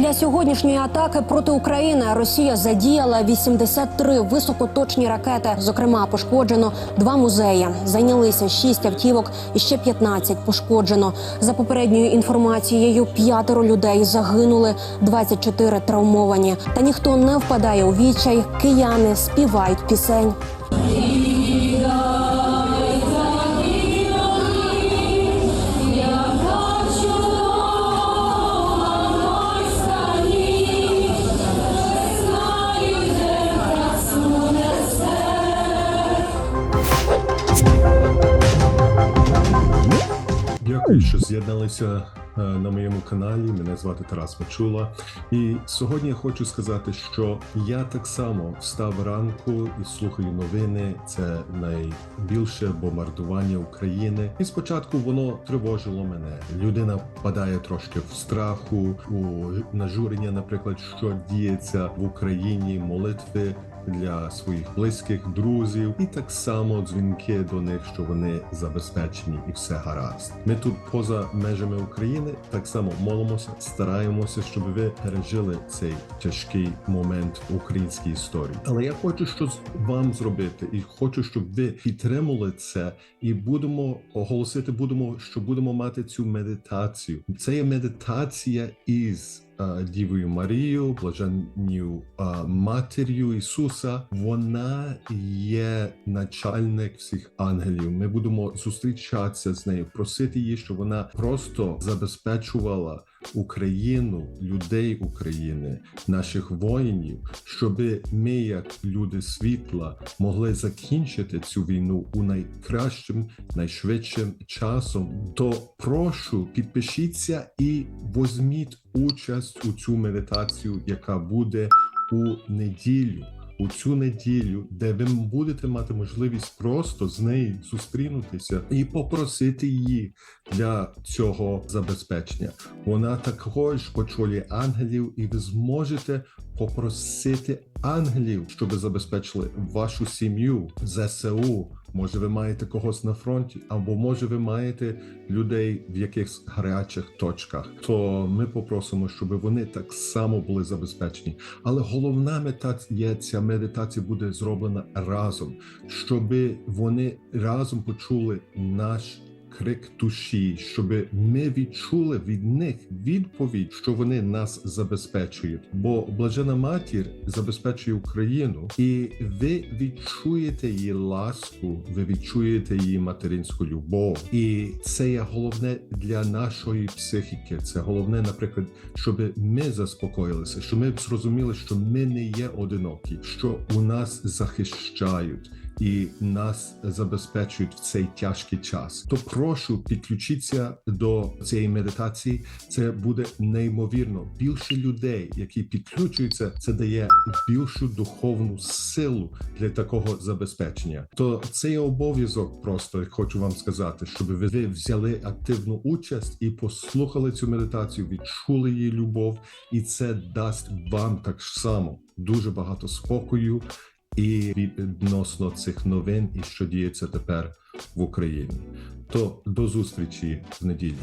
Для сьогоднішньої атаки проти України Росія задіяла 83 високоточні ракети. Зокрема, пошкоджено два музеї. Зайнялися 6 автівок і ще 15 пошкоджено. За попередньою інформацією, п'ятеро людей загинули, 24 травмовані. Та ніхто не впадає у відчай. Кияни співають пісень. Дякую, що з'єдналися е, на моєму каналі. Мене звати Тарас Мачула. І сьогодні я хочу сказати, що я так само встав ранку і слухаю новини. Це найбільше бомбардування України. І спочатку воно тривожило мене. Людина впадає трошки в страху, у нажурення, наприклад, що діється в Україні, молитви для своїх близьких друзів, і так само дзвінки до них, що вони забезпечені і все гаразд. Ми тут поза межами України так само молимося, стараємося, щоб ви пережили цей тяжкий момент в українській історії. Але я хочу щось вам зробити, і хочу, щоб ви підтримали це, і будемо оголосити, будемо що будемо мати цю медитацію. Це є медитація із Дівою Марією, блаженню матір'ю Ісуса. Вона є начальник всіх ангелів. Ми будемо зустрічатися з нею, просити її, щоб вона просто забезпечувала Україну, людей України, наших воїнів, щоб ми, як люди світла, могли закінчити цю війну у найкращим, найшвидшим часом. То прошу підпишіться і возьміть участь у цю медитацію, яка буде у неділю. У цю неділю, де ви будете мати можливість просто з нею зустрінутися і попросити її для цього забезпечення. Вона також очолює ангелів, і ви зможете попросити ангелів, щоб забезпечили вашу сім'ю, ЗСУ. Може, ви маєте когось на фронті, або може ви маєте людей в якихось гарячих точках. То ми попросимо, щоб вони так само були забезпечені. Але головна мета є ця медитація буде зроблена разом, щоб вони разом почули наш крик душі, щоб ми відчули від них відповідь, що вони нас забезпечують. Бо блажена матір забезпечує Україну, і ви відчуєте її ласку, ви відчуєте її материнську любов, і це є головне для нашої психіки. Це головне, наприклад, щоб ми заспокоїлися, що ми зрозуміли, що ми не є одинокі, що у нас захищають і нас забезпечують в цей тяжкий час. То прошу підключіться до цієї медитації. Це буде неймовірно. Більше людей, які підключуються, це дає більшу духовну силу для такого забезпечення. То це обов'язок. Просто хочу вам сказати, щоб ви взяли активну участь і послухали цю медитацію, відчули її любов, і це дасть вам так само дуже багато спокою і відносно цих новин, і що діється тепер в Україні. То до зустрічі в неділю.